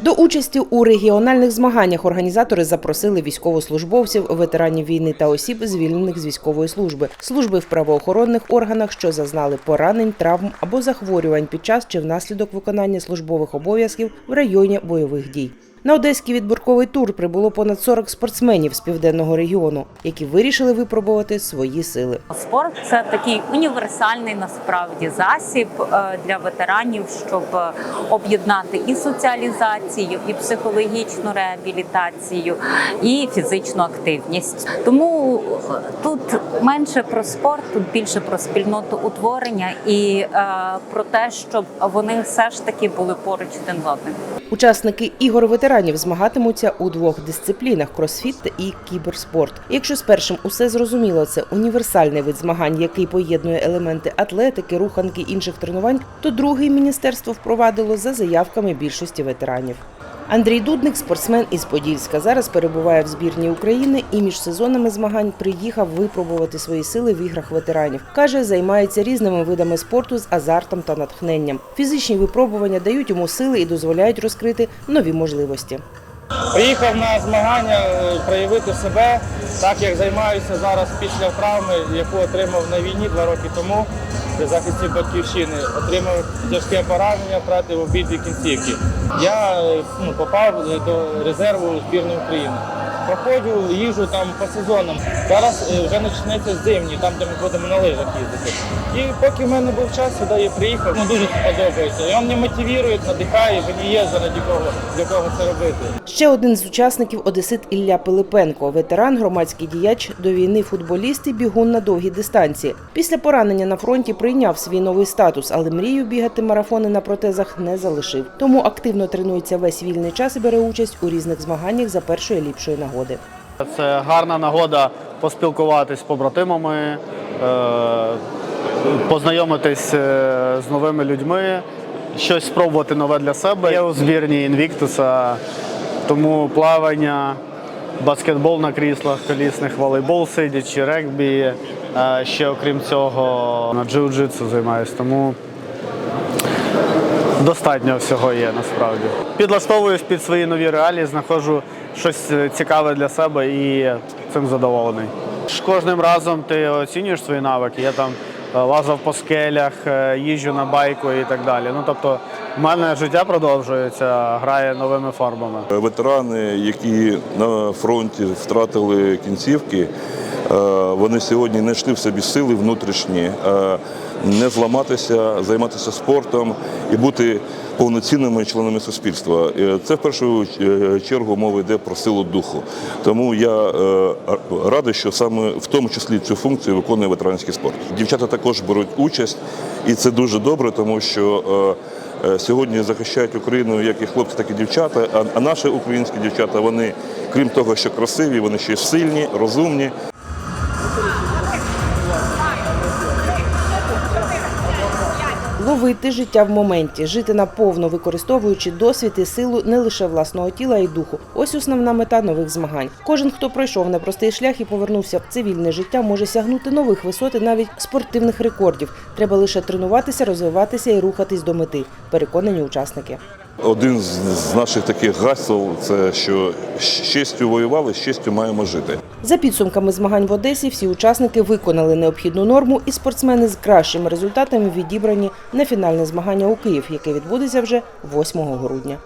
До участі у регіональних змаганнях організатори запросили військовослужбовців, ветеранів війни та осіб, звільнених з військової служби, служби в правоохоронних органах, що зазнали поранень, травм або захворювань під час чи внаслідок виконання службових обов'язків в районі бойових дій. На одеський відбірковий тур прибуло понад 40 спортсменів з південного регіону, які вирішили випробувати свої сили. Спорт це такий універсальний насправді засіб е, для ветеранів, щоб е, об'єднати і соціалізацію, і психологічну реабілітацію, і фізичну активність. Тому е, тут менше про спорт, тут більше про спільноту утворення і про те, щоб вони все ж таки були поруч один з одним. Учасники ігор ветеранів змагатимуться у двох дисциплінах кросфіт і кіберспорт. Якщо з першим усе зрозуміло, це універсальний вид змагань, який поєднує елементи атлетики, руханки інших тренувань, то другий міністерство впровадило за заявками більшості ветеранів. Андрій Дудник, спортсмен із Подільська, зараз перебуває в збірні України і між сезонами змагань приїхав випробувати свої сили в іграх ветеранів. Каже, займається різними видами спорту з азартом та натхненням. Фізичні випробування дають йому сили і дозволяють розкрити нові можливості. Приїхав на змагання е, проявити себе, так як займаюся зараз після травми, яку отримав на війні два роки тому при захисті батьківщини. Отримав тяжке поранення, втратив обидві кінцівки. Я е, ну, попав до резерву збірної України. Проходжу, їжу там по сезонам. Зараз е, вже почнеться зимні, там де ми будемо на лижах їздити. І поки в мене був час, сюди я приїхав. Ну дуже подобається. І він мене мотивує, надихає, мені є заради кого для кого це робити. Ще один з учасників Одесит Ілля Пилипенко, ветеран, громадський діяч до війни, футболіст і бігун на довгі дистанції. Після поранення на фронті прийняв свій новий статус, але мрію бігати марафони на протезах не залишив. Тому активно тренується весь вільний час і бере участь у різних змаганнях за першої ліпшої нагоди. Це гарна нагода поспілкуватись з побратимами, е, познайомитись е, з новими людьми, щось спробувати нове для себе. Я у збірні Інвіктуса, тому плавання, баскетбол на кріслах колісних, волейбол сидячи, регбі. Е, Ще окрім цього на джиу-джитсу займаюся. Тому достатньо всього є насправді. Підлаштовуюсь під свої нові реалії, знаходжу щось е, цікаве для себе і цим задоволений. Кожним разом ти оцінюєш свої навики. Я там е, лазав по скелях, е, їжджу на байку і так далі. Ну тобто, в мене життя продовжується, грає новими формами. Ветерани, які на фронті втратили кінцівки, вони сьогодні знайшли в собі сили внутрішні, не зламатися, займатися спортом і бути повноцінними членами суспільства. Е, Це в першу е, чергу мова йде про силу духу. Тому я е, радий, що саме в тому числі цю функцію виконує ветеранський спорт. Дівчата також беруть участь, і це дуже добре, тому що. Сьогодні захищають Україну як і хлопці, так і дівчата. А наші українські дівчата, вони, крім того, що красиві, вони ще й сильні, розумні. Ловити життя в моменті, жити наповно, використовуючи досвід і силу не лише власного тіла і духу. Ось основна мета нових змагань. Кожен, хто пройшов непростий шлях і повернувся в цивільне життя, може сягнути нових висот і навіть спортивних рекордів. Треба лише тренуватися, розвиватися і рухатись до мети. Переконані учасники. Один з, наших таких гасел це що з честю воювали, з честю маємо жити. За підсумками змагань в Одесі, всі учасники виконали необхідну норму, і спортсмени з кращими результатами відібрані на фінальне змагання у Київ, яке відбудеться вже 8 грудня.